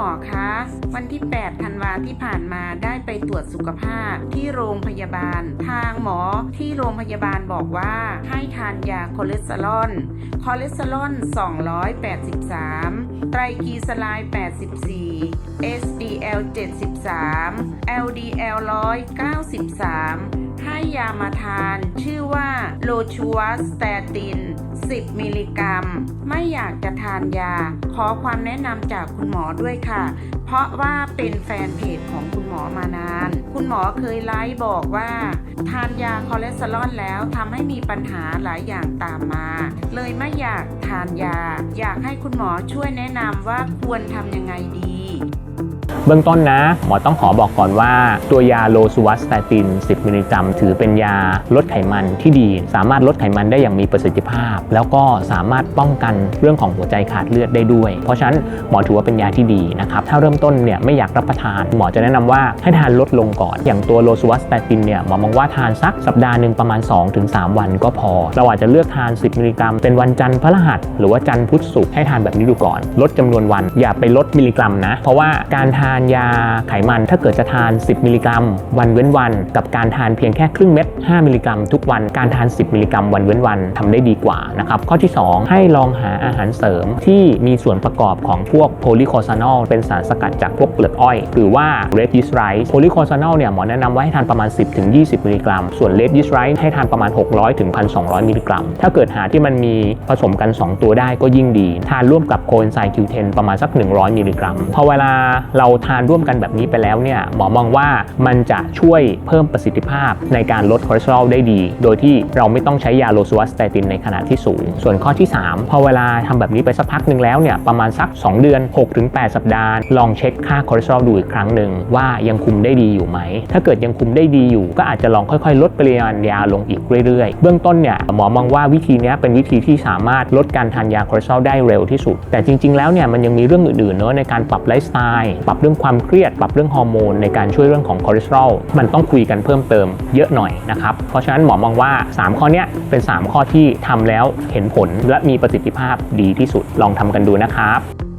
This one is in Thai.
มอคะ วันที่ 8 ธันวาที่ผ่านมาได้ไปตรวจสุขภาพที่โรงพยาบาล ทางหมอที่โรงพยาบาลบอกว่าให้ทานยาคอเลสเตอรอล คอเลสเตอรอล 283 ไตรกลีเซอไรด์ 84 SDL 73 LDL 193 ให้ยามาทาน ชื่อว่าโลชัวสแตติน 10 มิลลิกรัม ไม่อยากจะทานยา ขอความแนะนำจากคุณหมอด้วยค่ะ เพราะว่าเป็นแฟนเพจของคุณหมอมานาน คุณหมอเคยไลฟ์บอกว่า ทานยาคอเลสเตอรอลแล้วทำให้มีปัญหาหลายอย่างตามมา เลยไม่อยากทานยา อยากให้คุณหมอช่วยแนะนำว่าควรทำยังไงดี เบื้องต้นนะ หมอต้องขอบอกก่อนว่า ตัวยาโลซูวัสตติน 10 มิลลิกรัม ถือเป็นยาลดไขมันที่ดี สามารถลดไขมันได้อย่างมีประสิทธิภาพ แล้วก็สามารถป้องกันเรื่องของหัวใจขาดเลือดได้ด้วย เพราะฉะนั้นหมอถือว่าเป็นยาที่ดีนะครับถ้าเริ่มต้นเนี่ยไม่อยากรับประทาน หมอจะแนะนำว่าให้ทานลดลงก่อน อย่างตัวโลซูวัสตตินเนี่ยหมอมองว่าทานสักสัปดาห์หนึ่งประมาณ 2-3 วันก็พอ เราอาจจะเลือกทาน 10 มิลลิกรัม เป็นวันจันทร์พฤหัสหรือว่าจันทร์พุธศุกร์ให้ทานแบบนี้ดูก่อน ลดจำนวนวันอย่าไปลดมิลลิกรัมนะเพราะว่าการทานานยาไขมันถ้าเกิดจะทาน 10 มิลลิกรัม วันเว้นวัน กับการทานเพียงแค่ครึ่งเม็ด 5 มิลลิกรัม ทุกวันการทาน 10 มิลลิกรัม วันเว้นวันทำได้ดีกว่านะครับข้อที่ 2 ให้ลองหาอาหารเสริมที่มีส่วนประกอบของพวกโพลีโคซานอลเป็นสารสกัดจากพวกเปลือกอ้อย หรือว่า red yeast rice โพลีโคซานอลเนี่ยหมอแนะนำว่าให้ทานประมาณ 10-20 มิลลิกรัม ส่วน red yeast rice ให้ทานประมาณ 600-1,200 มิลลิกรัม ถ้าเกิดหาที่มันมีผสมกัน 2 ตัวได้ก็ยิ่งดี ทานร่วมกับโคเอนไซม์ Q10 ประมาณสัก 100 มิลลิกรัม พอเวลาเราทานร่วมกันแบบนี้ไปแล้วเนี่ยหมอมองว่ามันจะช่วยเพิ่มประสิทธิภาพในการลดคอเลสเตอรอลได้ดี โดยที่เราไม่ต้องใช้ยาโลซูวัสเตตินในขนาดที่สูง ส่วนข้อที่ 3 พอเวลาทำแบบนี้ไปสักพักหนึ่งแล้วเนี่ยประมาณสัก 2 เดือน 6-8 สัปดาห์ ลองเช็คค่าคอเลสเตอรอลดูอีกครั้งหนึ่งว่ายังคุมได้ดีอยู่ไหม ถ้าเกิดยังคุมได้ดีอยู่ ก็อาจจะลองค่อยๆ ลดปริมาณยาลงอีกเรื่อยๆ เบื้องต้นเนี่ยหมอมองว่าวิธีนี้เป็นวิธีที่สามารถลดการทานยาคอเลสเตอรอลได้เร็วที่สุด แต่จริง ๆ แล้วเนี่ยมันยังมีเรื่องอื่นๆเนอะในการปรับไลฟ์สไตล์ปรับเรื่องความเครียด ปรับเรื่องฮอร์โมนในการช่วยเรื่องของคอเลสเตอรอลมันต้องคุยกันเพิ่มเติมเยอะหน่อยนะครับ เพราะฉะนั้นหมอมองว่า 3 ข้อนี้เป็น 3 ข้อที่ทำแล้วเห็นผลและมีประสิทธิภาพดีที่สุดลองทำกันดูนะครับ